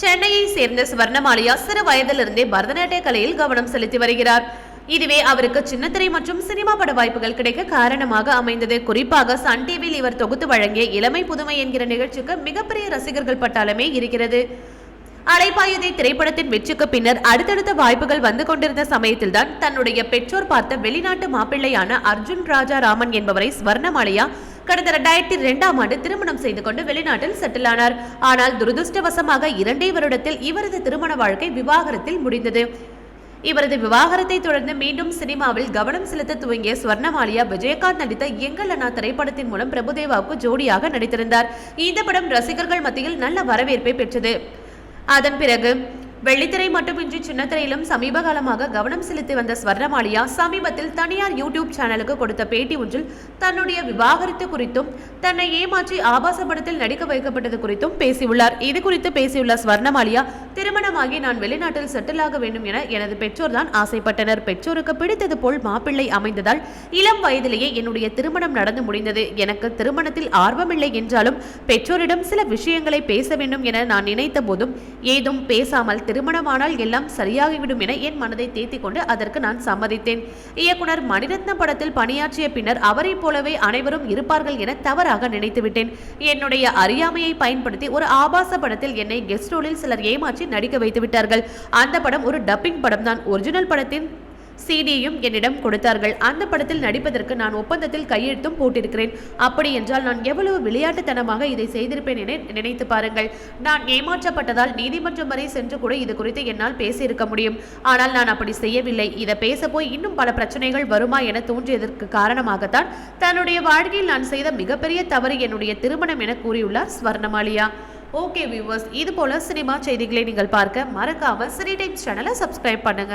சென்னையை சேர்ந்த ஸ்வர்ணமாலியா சிறு வயதிலிருந்தே பரதநாட்டிய கலையில் கவனம் செலுத்தி வருகிறார். இதுவே அவருக்கு சின்னத்திரை மற்றும் சினிமா பட வாய்ப்புகள் கிடைக்க காரணமாக அமைந்தது. குறிப்பாக சன் டிவியில் இவர் தொகுத்து வழங்கிய இளமை புதுமை என்கிற நிகழ்ச்சிக்கு மிகப்பெரிய ரசிகர்கள் பட்டாளமே இருக்கிறது. அலைப்பாயுதை திரைப்படத்தின் வெற்றிக்கு பின்னர் அடுத்தடுத்த வாய்ப்புகள் வந்து கொண்டிருந்த சமயத்தில்தான் தன்னுடைய பெற்றோர் பார்த்த வெளிநாட்டு மாப்பிள்ளையான அர்ஜுன் ராஜா ராமன் என்பவரை ஸ்வர்ணமாலையா கடந்த இரண்டாயிரத்தி இரண்டாம் ஆண்டு திருமணம் செய்து கொண்டு வெளிநாட்டில் செட்டில் ஆனார். ஆனால் துரதிருஷ்டவசமாக இரண்டே வருடத்தில் இவரது திருமண வாழ்க்கை விவாகரத்தில் முடிந்தது. இவரது விவாகரத்தை தொடர்ந்து மீண்டும் சினிமாவில் கவனம் செலுத்த துவங்கிய ஸ்வர்ணமாலியா விஜயகாந்த் நடித்த எங்கள் அண்ணா திரைப்படத்தின் மூலம் பிரபுதேவாவுக்கு ஜோடியாக நடித்திருந்தார். இந்த படம் ரசிகர்கள் மத்தியில் நல்ல வரவேற்பை பெற்றது. அதன் பிறகு வெள்ளித்திரை மட்டுமின்றி சின்னத்திரையிலும் சமீப காலமாக கவனம் செலுத்தி வந்த ஸ்வர்ணமாலியா சமீபத்தில் தனியார் யூடியூப் சேனலுக்கு கொடுத்த பேட்டி ஒன்றில் தன்னுடைய விவாகரத்து குறித்தும் தன்னை ஏமாற்றி ஆபாச படத்தில் நடிக்க வைக்கப்பட்டது குறித்தும் பேசியுள்ளார். இது குறித்து பேசியுள்ள ஸ்வர்ணமாலியா திருமணமாகி நான் வெளிநாட்டில் செட்டில் ஆக வேண்டும் என எனது பெற்றோர் தான் ஆசைப்பட்டனர். பெற்றோருக்கு பிடித்தது போல் மாப்பிள்ளை அமைந்ததால் இளம் வயதிலேயே என்னுடைய திருமணம் நடந்து முடிந்தது. எனக்கு திருமணத்தில் ஆர்வமில்லை என்றாலும் பெற்றோரிடம் சில விஷயங்களை பேச வேண்டும் என நான் நினைத்த போதும் ஏதும் பேசாமல் திருமணமானால் எல்லாம் சரியாகிவிடும் என என் மனதை தேத்திக் கொண்டு அதற்கு நான் சம்மதித்தேன். இயக்குனர் மணிரத்னம் படத்தில் பணியாற்றிய பின்னர் அவரைப் போலவே அனைவரும் இருப்பார்கள் என தவறாக நினைத்துவிட்டேன். என்னுடைய அறியாமையை பயன்படுத்தி ஒரு ஆபாச படத்தில் என்னை கெஸ்ட் ரோலில் சிலர் ஏமாற்றி நடிக்க வைத்து விட்டார்கள் அந்த படம் ஒரு டப்பிங் படம் தான் ஒரிஜினல் படத்தின் சிடியும் என்னிடம் கொடுத்தார்கள். அந்த படத்தில் நடிப்பதற்கு நான் ஒப்பந்தத்தில் கையெழுத்தும் போட்டிருக்கிறேன். அப்படி என்றால் நான் எவ்வளவு விளையாட்டுத்தனமாக இதை செய்திருப்பேன் என நினைத்து பாருங்கள். நான் ஏமாற்றப்பட்டதால் நீதிமன்றம் வரை சென்று கூட இது குறித்து என்னால் பேசியிருக்க முடியும். ஆனால் நான் அப்படி செய்யவில்லை. இதை பேச போய் இன்னும் பல பிரச்சனைகள் வருமா என தோன்றியதற்கு காரணமாகத்தான் தன்னுடைய வாழ்க்கையில் நான் செய்த மிகப்பெரிய தவறு என்னுடைய திருமணம் என கூறியுள்ளார் ஸ்வர்ணமாலியா. ஓகே வியூவர்ஸ் இது போல சினிமா செய்திகளை நீங்கள் பார்க்க மறக்காம சினி டைம்ஸ் சேனலை சப்ஸ்கிரைப் பண்ணுங்க.